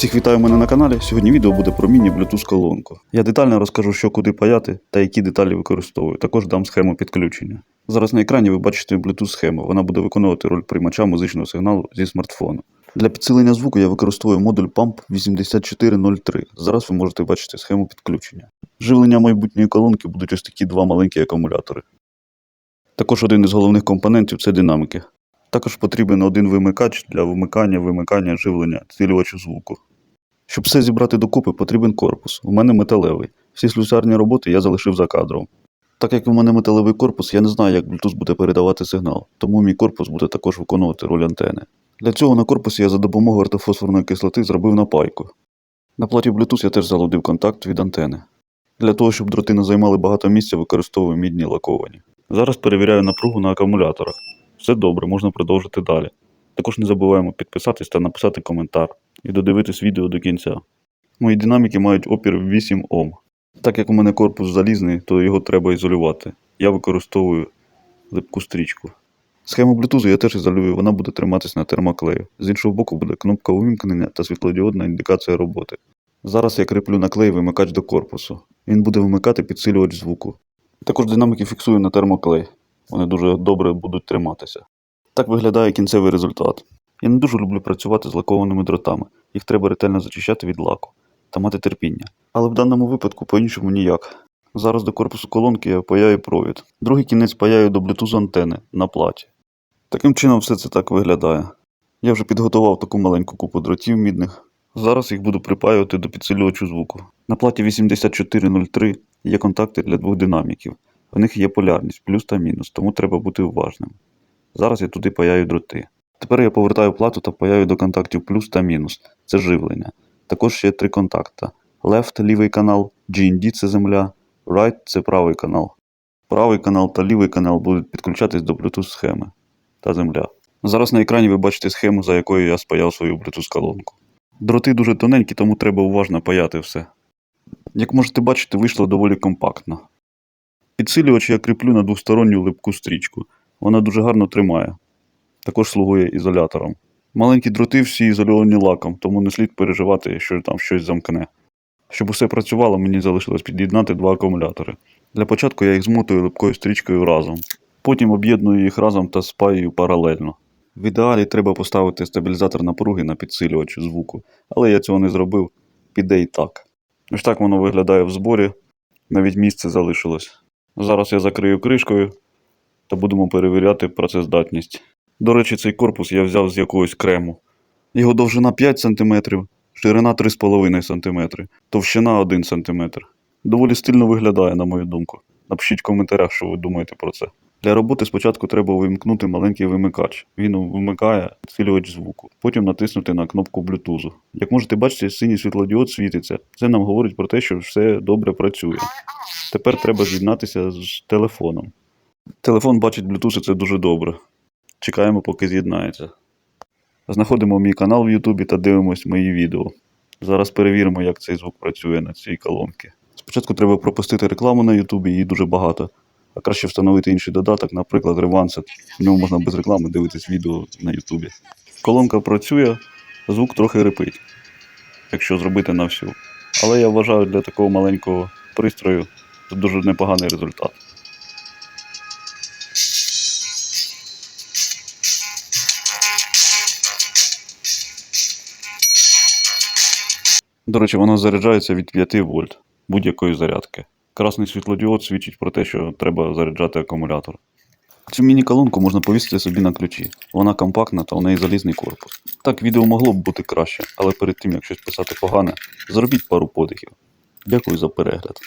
Всіх вітаю мене на каналі. Сьогодні відео буде про міні-Bluetooth колонку. Я детально розкажу, що куди паяти та які деталі використовую. Також дам схему підключення. Зараз на екрані ви бачите Bluetooth схему. Вона буде виконувати роль приймача музичного сигналу зі смартфону. Для підсилення звуку я використовую модуль PAMP 8403. Зараз ви можете бачити схему підключення. Живлення майбутньої колонки будуть ось такі два маленькі акумулятори. Також один із головних компонентів це динамики. Також потрібен один вимикач для вмикання вимикання живлення цілювачу звуку. Щоб все зібрати докупи, потрібен корпус. У мене металевий. Всі слюсарні роботи я залишив за кадром. Так як у мене металевий корпус, я не знаю, як Bluetooth буде передавати сигнал, тому мій корпус буде також виконувати роль антени. Для цього на корпусі я за допомогою ортофосфорної кислоти зробив напайку. На платі Bluetooth я теж залудив контакт від антени. Для того, щоб дроти не займали багато місця, використовую мідні лаковані. Зараз перевіряю напругу на акумуляторах. Все добре, можна продовжити далі. Також не забуваємо підписатись та написати коментар і додивитись відео до кінця. Мої динаміки мають опір 8 Ом. Так як у мене корпус залізний, то його треба ізолювати. Я використовую липку стрічку. Схему Bluetooth я теж ізолюю, вона буде триматись на термоклею. З іншого боку буде кнопка увімкнення та світлодіодна індикація роботи. Зараз я кріплю на клей вимикач до корпусу. Він буде вимикати підсилювач звуку. Також динаміки фіксую на термоклей. Вони дуже добре будуть триматися. Так виглядає кінцевий результат. Я не дуже люблю працювати з лакованими дротами. Їх треба ретельно зачищати від лаку та мати терпіння. Але в даному випадку по-іншому ніяк. Зараз до корпусу колонки я паяю провід. Другий кінець паяю до Bluetooth антени на платі. Таким чином все це так виглядає. Я вже підготував таку маленьку купу дротів мідних. Зараз їх буду припаювати до підсилювачу звуку. На платі 8403 є контакти для двох динаміків. В них є полярність плюс та мінус, тому треба бути уважним. Зараз я туди паяю дроти. Тепер я повертаю плату та паяю до контактів плюс та мінус. Це живлення. Також є три контакта: Left лівий канал, GND це земля, Right це правий канал. Правий канал та лівий канал будуть підключатись до Bluetooth схеми та земля. Зараз на екрані ви бачите схему, за якою я спаяв свою Bluetooth колонку. Дроти дуже тоненькі, тому треба уважно паяти все. Як можете бачити, вийшло доволі компактно. Підсилювач я кріплю на двосторонню липку стрічку. Вона дуже гарно тримає. Також слугує ізолятором. Маленькі дроти всі ізольовані лаком, тому не слід переживати, що там щось замкне. Щоб усе працювало, мені залишилось під'єднати два акумулятори. Для початку я їх змотую липкою стрічкою разом. Потім об'єдную їх разом та спаюю паралельно. В ідеалі треба поставити стабілізатор напруги на підсилювач звуку, але я цього не зробив, піде і так. Ось так воно виглядає в зборі, навіть місце залишилось. Зараз я закрию кришкою та будемо перевіряти працездатність. До речі, цей корпус я взяв з якогось крему. Його довжина 5 см, ширина 3,5 см, товщина 1 см. Доволі стильно виглядає, на мою думку. Напишіть в коментарях, що ви думаєте про це. Для роботи спочатку треба вимкнути маленький вимикач. Він вимикає підсилювач звуку. Потім натиснути на кнопку Bluetooth. Як можете бачити, синій світлодіод світиться. Це нам говорить про те, що все добре працює. Тепер треба з'єднатися з телефоном. Телефон бачить Bluetooth і це дуже добре. Чекаємо, поки з'єднається. Знаходимо мій канал в Ютубі та дивимось мої відео. Зараз перевіримо, як цей звук працює на цій колонці. Спочатку треба пропустити рекламу на Ютубі, її дуже багато. А краще встановити інший додаток, наприклад, Revanced. В ньому можна без реклами дивитись відео на Ютубі. Колонка працює, звук трохи рипить, якщо зробити на всю. Але я вважаю для такого маленького пристрою це дуже непоганий результат. До речі, воно заряджається від 5 вольт будь-якої зарядки. Красний світлодіод свідчить про те, що треба заряджати акумулятор. Цю міні-колонку можна повісити собі на ключі. Вона компактна та у неї залізний корпус. Так, відео могло б бути краще, але перед тим як щось писати погане, зробіть пару подихів. Дякую за перегляд.